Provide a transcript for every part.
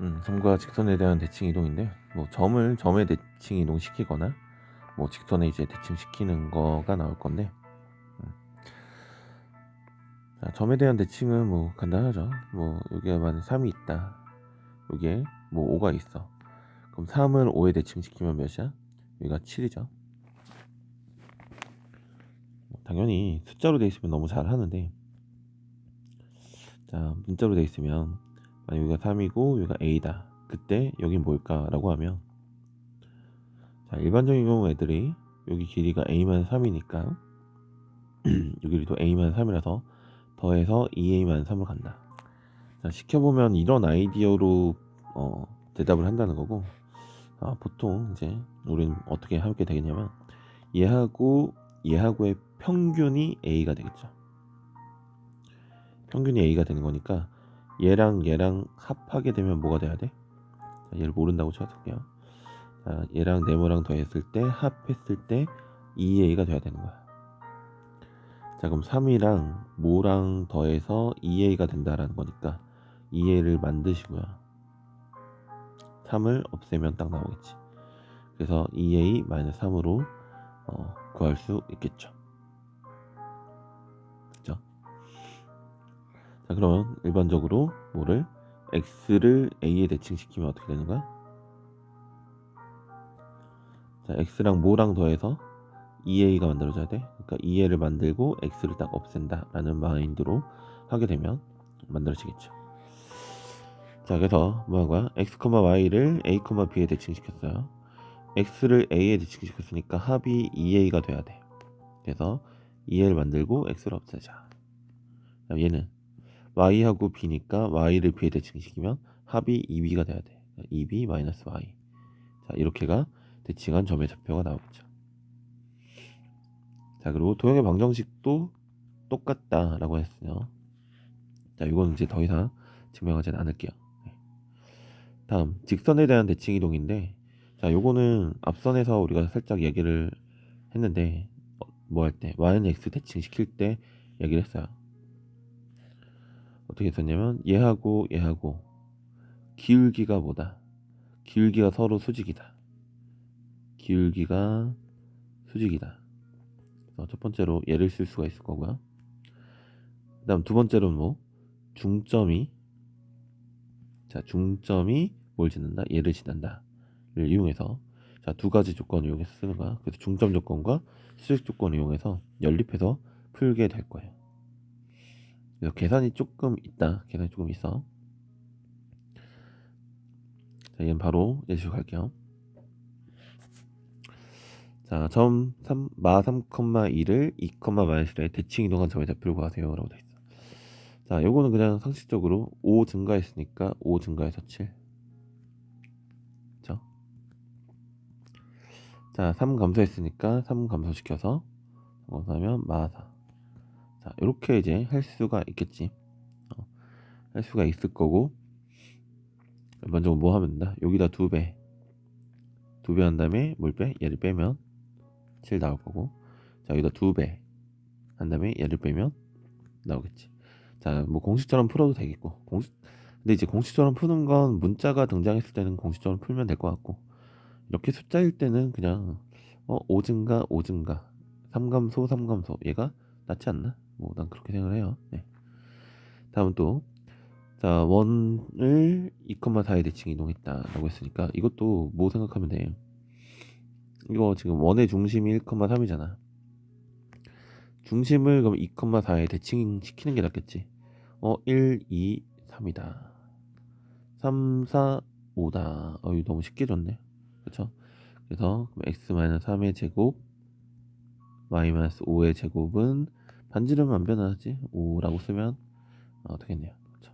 음, 점과 직선에 대한 대칭 이동인데 뭐 점을 점에 대칭 이동시키거나 뭐 직선에 이제 대칭 시키는 거가 나올 건데 음. 자, 점에 대한 대칭은 뭐 간단하죠. 뭐 여기에 만약 3이 있다. 여기에 뭐 5가 있어. 그럼 3을 5에 대칭시키면 몇이야? 여기가 7이죠. 뭐 당연히 숫자로 돼 있으면 너무 잘 하는데 자 문자로 돼 있으면 만약 여기가 3이고 여기가 a다. 그때 여긴 뭘까라고 하면 자 일반적인 경우 애들이 여기 길이가 a만 3이니까 여기도 a만 3이라서 더해서 2a만 3을 간다. 자 시켜보면 이런 아이디어로 어, 대답을 한다는 거고 아, 보통 이제 우리는 어떻게 하게 되겠냐면 얘하고 얘하고의 평균이 a가 되겠죠. 평균이 a가 되는 거니까 얘랑 얘랑 합하게 되면 뭐가 돼야 돼? 자, 얘를 모른다고 쳐볼게요. 자, 얘랑 네모랑 더했을 때 합했을 때 2a가 돼야 되는 거야. 자 그럼 3이랑 모랑 더해서 2a가 된다라는 거니까 2a를 만드시고요. 3을 없애면 딱 나오겠지. 그래서 2a 3으로 어, 구할 수 있겠죠. 자 그러면 일반적으로 뭐를 x를 a에 대칭시키면 어떻게 되는 거야? 자 x랑 모랑 더해서 2a가 만들어져야 돼. 그러니까 2a를 만들고 x를 딱 없앤다라는 마인드로 하게 되면 만들어지겠죠. 자 그래서 뭐한 거야? x, y를 a, b에 대칭시켰어요. x를 a에 대칭시켰으니까 합이 2a가 돼야 돼. 그래서 2a를 만들고 x를 없애자. 얘는 y하고 b니까 y를 b에 대칭시키면 합이 2b가 돼야 돼. 2b 마이너스 y. 자 이렇게가 대칭한 점의 좌표가 나오겠죠. 자 그리고 도형의 방정식도 똑같다라고 했어요. 자 이건 이제 더 이상 증명하지는 않을게요. 네. 다음 직선에 대한 대칭 이동인데 자 요거는 앞선에서 우리가 살짝 얘기를 했는데 뭐 할 때 y는 x 대칭 시킬 때 얘기를 했어요. 어떻게 했었냐면 얘하고 얘하고 기울기가 뭐다? 기울기가 서로 수직이다. 기울기가 수직이다. 첫 번째로 얘를 쓸 수가 있을 거고요. 그 다음 두 번째로는 뭐 중점이 자 중점이 뭘 지난다? 얘를 지난다를 이용해서 자 두 가지 조건을 이용해서 쓰는 거야. 그래서 중점 조건과 수직 조건을 이용해서 연립해서 풀게 될 거예요. 그래서 계산이 조금 있다. 계산이 조금 있어. 자, 얘는 바로 예시로 갈게요. 자, 점 3, 마 3,2를 2, 마이너스에 대칭 이동한 점의 좌표를 구하세요. 라고 돼 있어. 자, 요거는 그냥 상식적으로 5 증가했으니까 5 증가해서 7. 그죠? 자, 3 감소했으니까 3 감소시켜서 감소하면 마 4. 자, 이렇게 이제 할 수가 있겠지. 어, 할 수가 있을 거고. 먼저 뭐 하면 된다? 여기다 두 배. 두 배 한 다음에 뭘 빼? 얘를 빼면 7 나올 거고. 자, 여기다 두 배. 한 다음에 얘를 빼면 나오겠지. 자, 뭐 공식처럼 풀어도 되겠고. 공식, 근데 이제 공식처럼 푸는 건 문자가 등장했을 때는 공식처럼 풀면 될 것 같고. 이렇게 숫자일 때는 그냥, 어, 5 증가, 5 증가. 3감소, 3감소. 얘가 낫지 않나? 뭐, 난 그렇게 생각을 해요. 네. 다음 또, 자, 원을 2,4에 대칭 이동했다라고 했으니까 이것도 뭐 생각하면 돼? 이거 지금 원의 중심이 1,3이잖아. 중심을 그럼 2,4에 대칭 시키는 게 낫겠지. 어, 1, 2, 3이다. 3, 4, 5다. 어, 이거 너무 쉽게 줬네. 그쵸? 그래서 x-3의 제곱 y-5의 제곱은 반지름은 안 변하지? 5라고 쓰면 어, 되겠네요. 그쵸?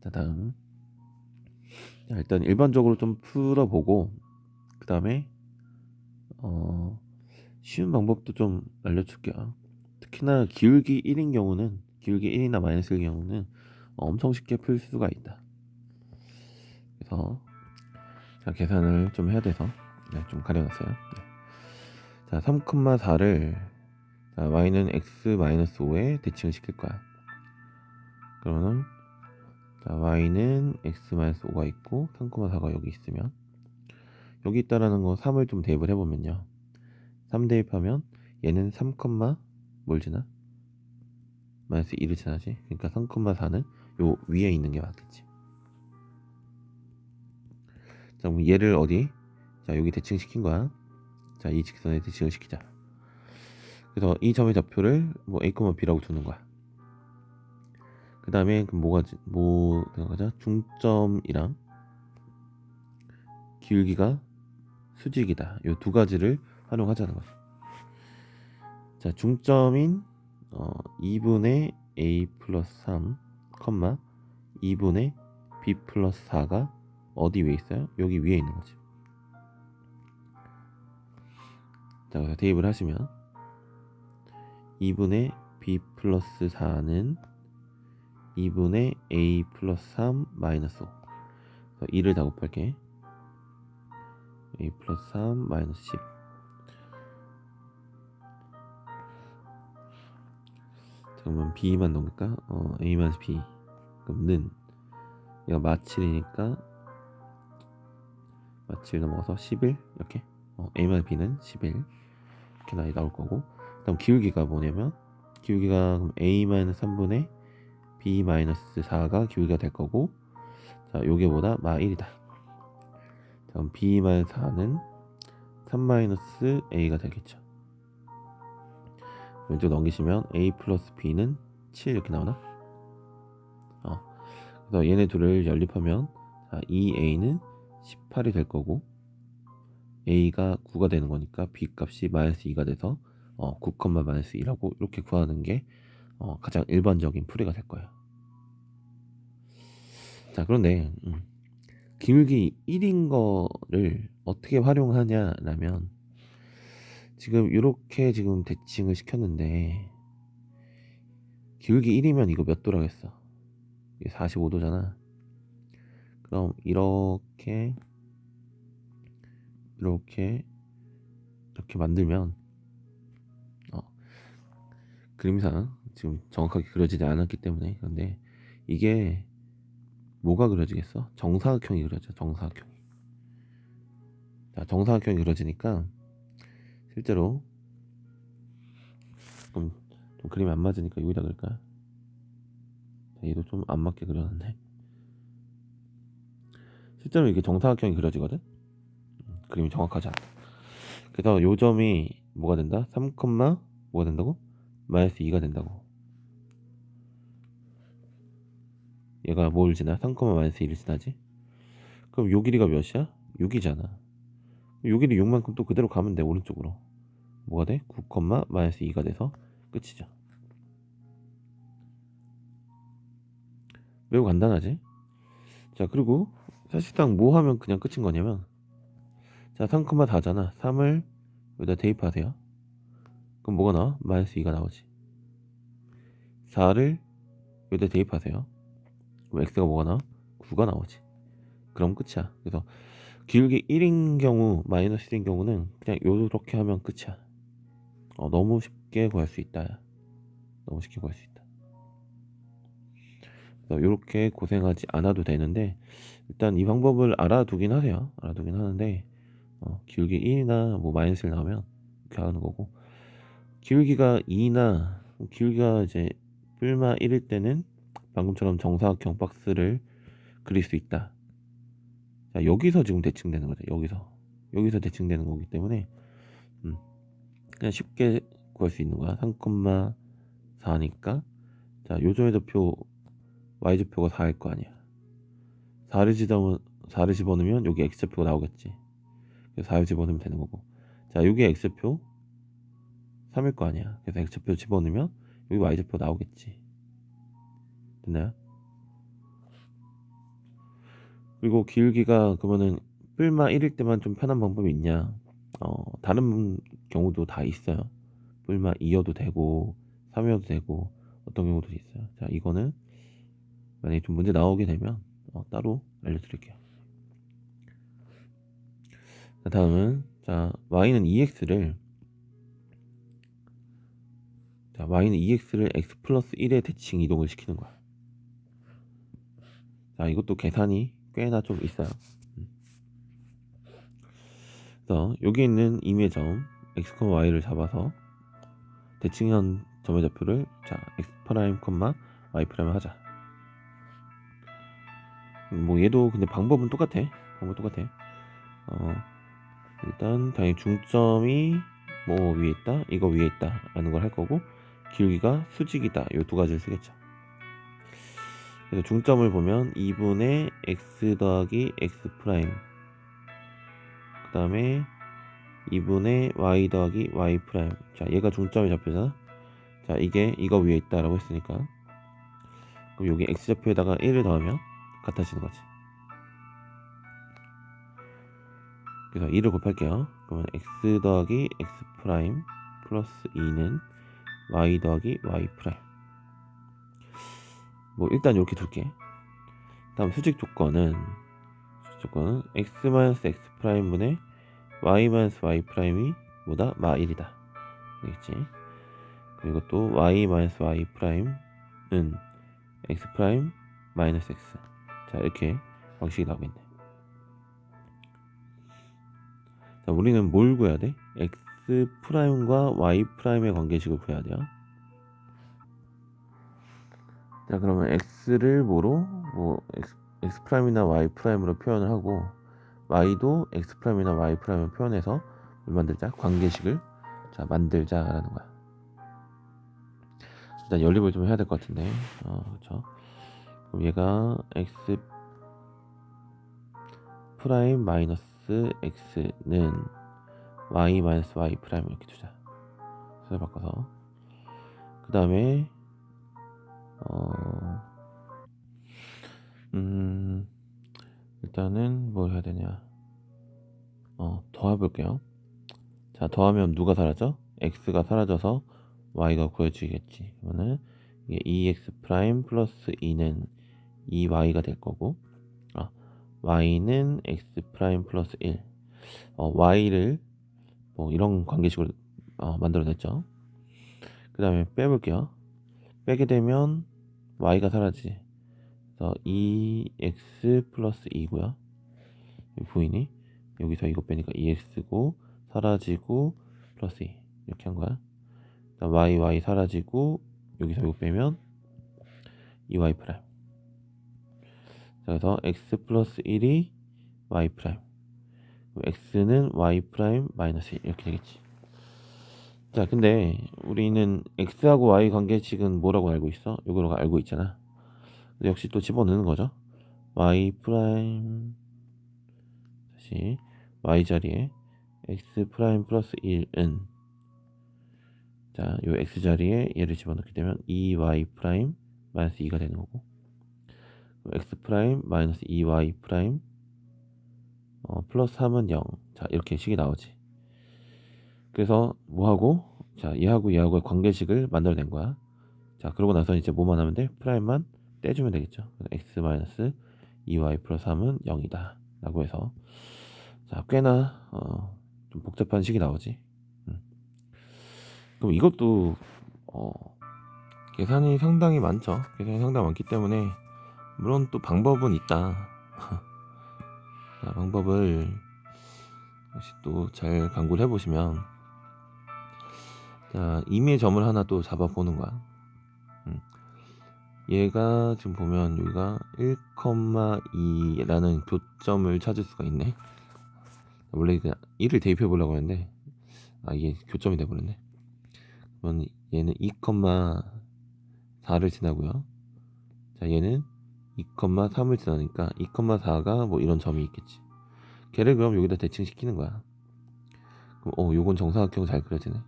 자, 다음. 자, 일단 일반적으로 좀 풀어보고 그 다음에 어, 쉬운 방법도 좀 알려줄게요. 특히나 기울기 1인 경우는 기울기 1이나 마이너스 1인 경우는 엄청 쉽게 풀 수가 있다. 그래서 자, 계산을 좀 해야 돼서 네, 좀 가려놨어요. 네. 자, 3,4를 자, y는 x 마이너스 5에 대칭을 시킬 거야. 그러면은 자, y는 x-5가 있고 3,4가 여기 있으면 여기 있다라는 거 3을 좀 대입을 해보면요. 3 대입하면 얘는 3, 뭘 지나? 마이너스 2를 지나지. 그러니까 3,4는 요 위에 있는 게 맞겠지. 자, 그럼 얘를 어디? 자, 여기 대칭시킨 거야. 자, 이 직선에 대칭을 시키자. 그래서 이 점의 좌표를 뭐 a, b라고 두는 거야. 그 다음에 그럼 뭐가 지- 뭐 생각하자? 중점이랑 길기가 수직이다. 요두 가지를 활용하자는 거지. 자, 중점인 어, 2분의 a 플러스 3, 컴마 2분의 b 플러스 4가 어디 위에 있어요? 여기 위에 있는 거지. 자, 그래서 대입을 하시면 2분의 b 플러스 4는 2분의 a 플러스 3 마이너스 5. 그래서 2를 다 곱할게. a 플러스 3 마이너스 10. 잠깐만 b만 넘길까? 어, a 마이너스 b. 그럼 는 얘가 마칠이니까 마칠 넘어서 11 이렇게. 어, a 마이너스 b는 11 이렇게 나이 나올 거고. 그다음 기울기가 뭐냐면 기울기가 그럼 a 마이너스 3분의 b 마이너스 4가 기울기가 될 거고. 자 요게 보다? 마 1이다. 자, 그럼 b 마이너스 4는 3 마이너스 a가 되겠죠. 왼쪽 넘기시면 a 플러스 b는 7 이렇게 나오나? 어. 그래서 얘네 둘을 연립하면 자 2a는 18이 될 거고 a가 9가 되는 거니까 b 값이 마이너스 2가 돼서 어, 9, 마이너스 2라고 이렇게 구하는 게 어, 가장 일반적인 풀이가 될 거예요. 자, 그런데 음, 기울기 1인 거를 어떻게 활용하냐라면 지금 이렇게 지금 대칭을 시켰는데 기울기 1이면 이거 몇 도라겠어? 이게 45도잖아. 그럼 이렇게 이렇게 이렇게 만들면 어, 그림상 지금 정확하게 그려지지 않았기 때문에 그런데 이게 뭐가 그려지겠어? 정사각형이 그려져 정사각형이 자 정사각형이 그려지니까 실제로 좀, 좀 그림이 안 맞으니까 여기다 그릴까요? 자, 얘도 좀 안 맞게 그려놨네 실제로 이게 정사각형이 그려지거든? 음, 그림이 정확하지 않다 그래서 요 점이 뭐가 된다? 3, 뭐가 된다고? 마이너스 2가 된다고 얘가 뭘 지나? 3, 마이너스 1을 지나지? 그럼 요 길이가 몇이야? 6이잖아 요 길이 6만큼 또 그대로 가면 돼 오른쪽으로 뭐가 돼? 9, 마이너스 2가 돼서 끝이죠 매우 간단하지? 자 그리고 사실상 뭐 하면 그냥 끝인 거냐면 자 3, 4잖아. 3을 여기다 대입하세요. 그럼 뭐가 나와? 마이너스 2가 나오지. 4를 여기다 대입하세요. 그럼 x가 뭐가 나와? 9가 나오지. 그럼 끝이야. 그래서 기울기 1인 경우 마이너스 1인 경우는 그냥 요렇게 하면 끝이야. 어, 너무 쉽게 구할 수 있다. 야. 너무 쉽게 구할 수 있다. 그래서 요렇게 고생하지 않아도 되는데 일단 이 방법을 알아두긴 하세요. 알아두긴 하는데 어, 기울기 1이나 뭐 마이너스 1 나오면 이렇게 하는 거고 기울기가 2나 기울기가 이제 뿔마 1일 때는 방금처럼 정사각형 박스를 그릴 수 있다. 자, 여기서 지금 대칭되는 거죠. 여기서. 여기서 대칭되는 거기 때문에 음, 그냥 쉽게 구할 수 있는 거야. 3,4니까 자, 요점의 좌표 y좌표가 4일 거 아니야. 4를 집어넣으면 4를 집어넣으면 여기 x좌표가 나오겠지. 그래서 4를 집어넣으면 되는 거고. 자, 여기 x좌표 3일 거 아니야. 그래서 x좌표 집어넣으면 여기 y좌표 나오겠지. 됐나요? 그리고 기울기가 그러면은 뿔마 1일 때만 좀 편한 방법이 있냐? 어, 다른 경우도 다 있어요. 뿔마 2여도 되고 3여도 되고 어떤 경우도 있어요. 자, 이거는 만약에 좀 문제 나오게 되면 어, 따로 알려드릴게요. 자, 다음은 자 y는 2x를 자 y는 2x를 x 플러스 1에 대칭 이동을 시키는 거야. 자, 이것도 계산이 꽤나 좀 있어요. 음. 그래서 여기 있는 임의 점 x, y를 잡아서 대칭한 점의 좌표를 자 x 프라임, y 프라임 하자. 음, 뭐 얘도 근데 방법은 똑같아. 방법 똑같아. 어, 일단 당연히 중점이 뭐 위에 있다, 이거 위에 있다 라는 걸 할 거고 길기가 수직이다. 이 두 가지를 쓰겠죠. 그래서 중점을 보면 2분의 x 더하기 x 프라임 그 다음에 2분의 y 더하기 y 프라임 자 얘가 중점이 잡혀잖아 자 이게 이거 위에 있다 라고 했으니까 그럼 여기 x좌표에다가 1을 더하면 같아지는 거지 그래서 2를 곱할게요. 그러면 x 더하기 x 프라임 플러스 2는 y 더하기 y 프라임. 뭐 일단 이렇게 둘게. 다음 수직 조건은 수직 조건은 x 마이너스 x 프라임 분의 y 마이너스 y 프라임이 뭐다? 마 1이다. 되겠지? 그리고 또 y 마이너스 y 프라임은 x 프라임 마이너스 x. 자 이렇게 방식이 나오겠네 자 우리는 뭘 구해야 돼? x 프라임과 y 프라임의 관계식을 구해야 돼요 자 그러면 x를 뭐로 뭐 x, 프라임이나 y 프라임으로 표현을 하고 y도 x 프라임이나 y 프라임을 표현해서 뭘 만들자 관계식을 자 만들자라는 거야. 일단 연립을 좀 해야 될 것 같은데, 어 그렇죠. 그럼 얘가 x 프라임 마이너스 x는 y 마이너스 y 프라임 이렇게 두자. 순서 바꿔서 그 다음에 어, 음, 일단은 뭘 해야 되냐. 어, 더해볼게요. 자, 더하면 누가 사라져? x가 사라져서 y가 구해지겠지. 그러면은 이게 2x 프라임 플러스 2는 2y가 될 거고, 아, y는 x 프라임 플러스 1. 어, y를 뭐 이런 관계식으로 어, 만들어냈죠. 그 다음에 빼볼게요. 빼게 되면 y가 사라지지. 그래서 2x 플러스 2고요. 보이니? 여기서 이거 빼니까 2x고 사라지고 플러스 2 이렇게 한 거야. y y 사라지고 여기서 이거 빼면 2y 프라임. 그래서 x 플러스 1이 y 프라임. x는 y 프라임 마이너스 1 이렇게 되겠지. 자, 근데 우리는 x하고 y 관계식은 뭐라고 알고 있어? 이거로 알고 있잖아. 역시 또 집어넣는 거죠. y 프라임 다시 y 자리에 x 프라임 플러스 1은 자, 요 x 자리에 얘를 집어넣게 되면 2y 프라임 마이너스 2가 되는 거고 x 프라임 마이너스 2y 프라임 어, 플러스 3은 0. 자, 이렇게 식이 나오지. 그래서 뭐하고? 자 얘하고 얘하고의 관계식을 만들어낸 거야. 자 그러고 나서 이제 뭐만 하면 돼? 프라임만 떼주면 되겠죠. x 마이너스 2y 플러스 3은 0이다. 라고 해서. 자 꽤나 어, 좀 복잡한 식이 나오지. 음. 그럼 이것도 어, 계산이 상당히 많죠. 계산이 상당히 많기 때문에 물론 또 방법은 있다 자, 방법을 역시 또 잘 강구를 해보시면 자, 임의 점을 하나 또 잡아보는 거야. 음. 얘가 지금 보면 여기가 1,2라는 교점을 찾을 수가 있네. 원래 그냥 1을 대입해 보려고 했는데 아 이게 교점이 돼 버렸네. 그러면 얘는 2,4를 지나고요. 자 얘는 2,3을 지나니까 2,4가 뭐 이런 점이 있겠지. 걔를 그럼 여기다 대칭시키는 거야. 그럼 어 요건 정사각형 잘 그려지네.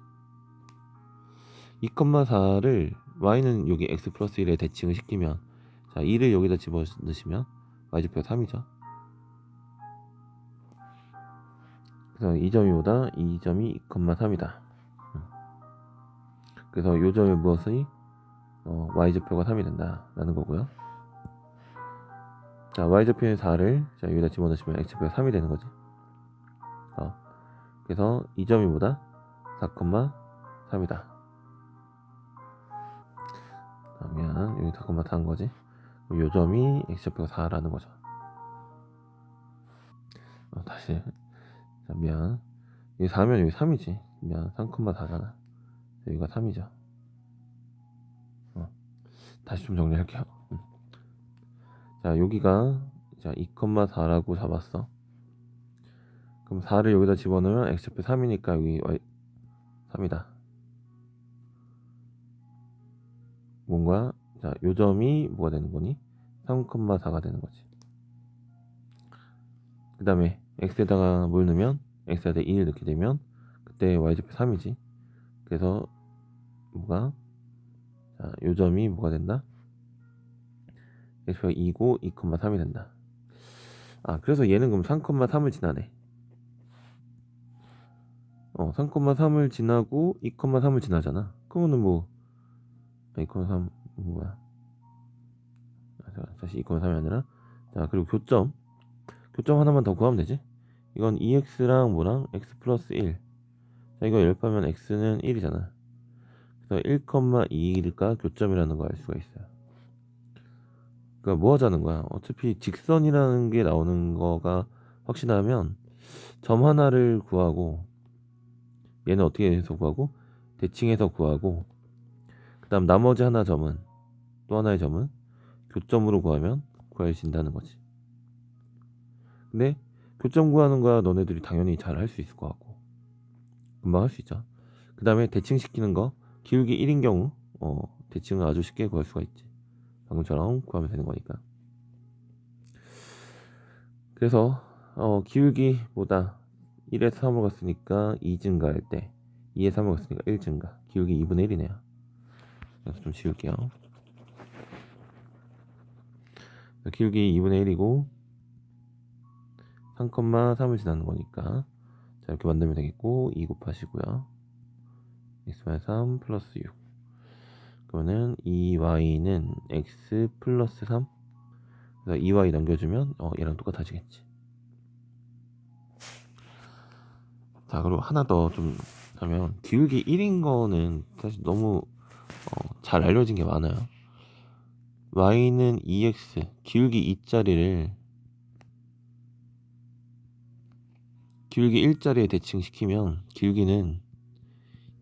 2,4를 y는 여기 x 플러스 1에 대칭을 시키면 자 2를 여기다 집어 넣으시면 y좌표가 3이죠 그래서 이 점이 보다 이 점이 2,3이다 그래서 요 점이 무엇이 어, y좌표가 3이 된다 라는 거고요 자 y좌표의 4를 자 여기다 집어넣으시면 x좌표가 3이 되는 거지. 어, 그래서 이 점이 보다 4,3이다. 그러면 여기 잠깐만 다한 거지. 그럼 요 점이 x좌표가 4라는 거죠. 어, 다시. 자, 미안. 여기 4면 여기 3이지. 미안. 3,4잖아. 여기가 3이죠. 어, 다시 좀 정리할게요. 음. 자 여기가 자 2,4라고 잡았어. 그럼 4를 여기다 집어넣으면 x좌표 3이니까 여기 y 3이다. 뭔가? 자 요 점이 뭐가 되는 거니? 3,4가 되는 거지. 그 다음에 x에다가 뭘 넣으면? x에다 1을 넣게 되면 그때 y좌표 3이지. 그래서 뭐가? 자, 요 점이 뭐가 된다? X표가 2고 2,3이 된다. 아 그래서 얘는 그럼 3,3을 지나네. 어 3,3을 지나고 2,3을 지나잖아. 그러면은 뭐 2,3 뭐야. 아, 자, 다시 2,3이 아니라. 자 그리고 교점. 교점 하나만 더 구하면 되지? 이건 2x랑 뭐랑? X 플러스 1 자, 이거 열파면 x는 1이잖아. 그래서 1,2가 교점이라는 걸알 수가 있어요 그러니까 뭐 하자는 거야? 어차피 직선이라는 게 나오는 거가 확신하면 점 하나를 구하고 얘는 어떻게 해서 구하고? 대칭해서 구하고 그 다음 나머지 하나 점은 또 하나의 점은 교점으로 구하면 구해진다는 거지. 근데 교점 구하는 거야 너네들이 당연히 잘 할 수 있을 것 같고. 금방 할 수 있죠. 그 다음에 대칭 시키는 거 기울기 1인 경우 어, 대칭을 아주 쉽게 구할 수가 있지 방금처럼 구하면 되는 거니까. 그래서 어, 기울기보다 1에서 3으로 갔으니까 2 증가할 때 2에서 3으로 갔으니까 1 증가. 기울기 2분의 1이네요. 그래서 좀 지울게요. 기울기 2분의 1이고 3,3을 지나는 거니까. 자 이렇게 만들면 되겠고 2 곱하시고요. x-3 플러스 6 그러면은 2y는 x 플러스 3 그래서 2y 넘겨주면 어, 얘랑 똑같아지겠지. 자 그리고 하나 더 좀 하면 기울기 1인 거는 사실 너무 어, 잘 알려진 게 많아요. y는 2x 기울기 2짜리를 기울기 1자리에 대칭시키면 기울기는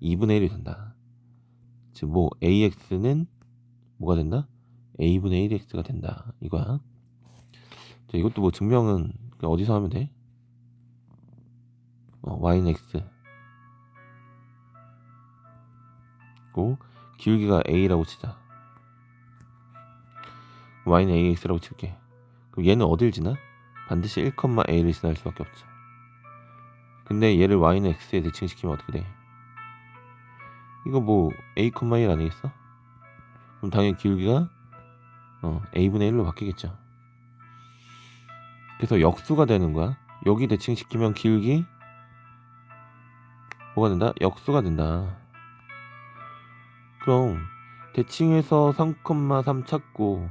2분의 1이 된다. 즉, 뭐, AX는 뭐가 된다? A분의 1X가 된다. 이거야. 자, 이것도 뭐 증명은 어디서 하면 돼? 어, Y는 X. 고, 기울기가 A라고 치자. Y는 AX라고 칠게. 그럼 얘는 어딜 지나? 반드시 1,A를 지날 수밖에 없죠. 근데 얘를 y는 x에 대칭시키면 어떻게 돼? 이거 뭐 a, 1 아니겠어? 그럼 당연히 기울기가 어, a분의 1로 바뀌겠죠. 그래서 역수가 되는 거야. 여기 대칭시키면 기울기 뭐가 된다? 역수가 된다. 그럼 대칭해서 3,3 찾고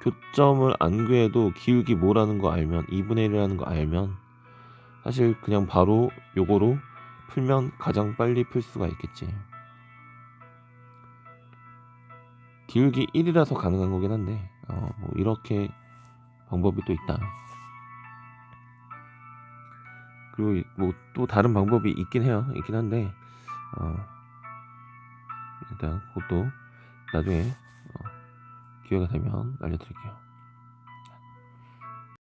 교점을 안 구해도 기울기 뭐라는 거 알면 2분의 1이라는 거 알면 사실 그냥 바로 요거로 풀면 가장 빨리 풀 수가 있겠지. 기울기 1이라서 가능한 거긴 한데, 어, 뭐 이렇게 방법이 또 있다. 그리고 뭐 또 다른 방법이 있긴 해요. 있긴 한데, 어, 일단 그것도 나중에 어, 기회가 되면 알려드릴게요.